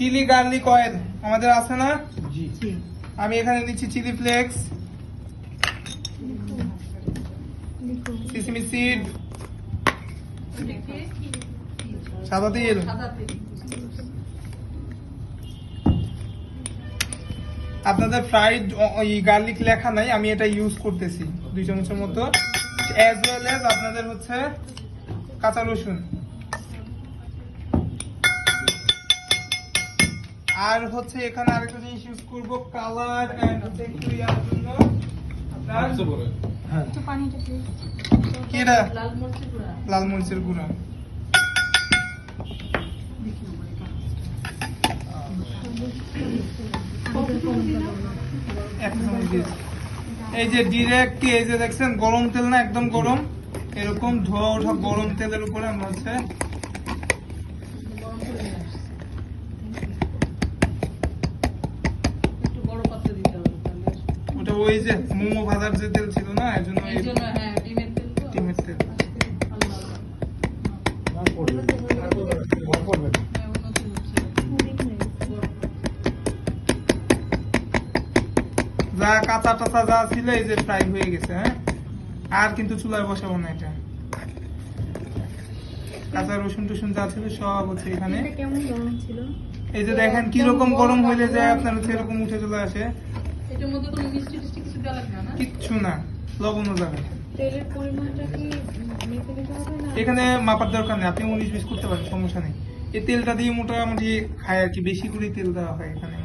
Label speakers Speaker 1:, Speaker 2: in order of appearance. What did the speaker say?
Speaker 1: Chilli garlic oil আমাদের আছে না? আমি এখানে নিচ্ছি চিলি ফ্লেক্স। Sesame seed. সাদা তেল। আপনাদের ফ্রাইড ওই গার্লিক লেখা নাই আমি এটা ইউজ করতেছি দুই চামচের মতো। অ্যাজ ওয়েল এজ আপনাদের হচ্ছে কাঁচা রসুন। আর হচ্ছে এখানে আরেকটা জিনিস ইউজ করব কালার এন্ড হচ্ছে একটু ইয়ার জন্য। আপনার?
Speaker 2: হ্যাঁ।
Speaker 3: লাল মরিচের গুঁড়া।
Speaker 1: এই যে ডিরেক্ট এই যে দেখছেন গরম তেল না একদম গরম? এরকম ধোয়া ওঠা গরম তেলের উপরে আমরা হচ্ছে ওই যে মোমো ভাজার যে তেল ছিল না
Speaker 3: এই জন্য হ্যাঁ ডিমের তেল।
Speaker 1: যা কাঁচা টাচা যা ছিল এই যে ফ্রাই হয়ে গেছে হ্যাঁ? আর কিন্তু চুলায় বসাবো না এটা। কাঁচা রসুন টসুন যা ছিল সব হচ্ছে এখানে।
Speaker 4: কেমন
Speaker 1: এই যে দেখেন কীরকম গরম হইলে যায় আপনার হচ্ছে এরকম উঠে চলে আসে।
Speaker 3: এটার মধ্যে কোনো মিষ্টি টিষ্টি কিছু দেওয়া লাগবে না?
Speaker 1: কিচ্ছু না লবণও যাবে। না।
Speaker 4: তেলের পরিমাণটা কি মেপে নিতে হবে না?
Speaker 1: এখানে মাপার দরকার নেই আপনি উনিশ বিশ করতে পারেন সমস্যা নেই। এই তেলটা দিয়ে মোটামুটি খায় আর কি বেশি করে তেল দেওয়া হয় এখানে।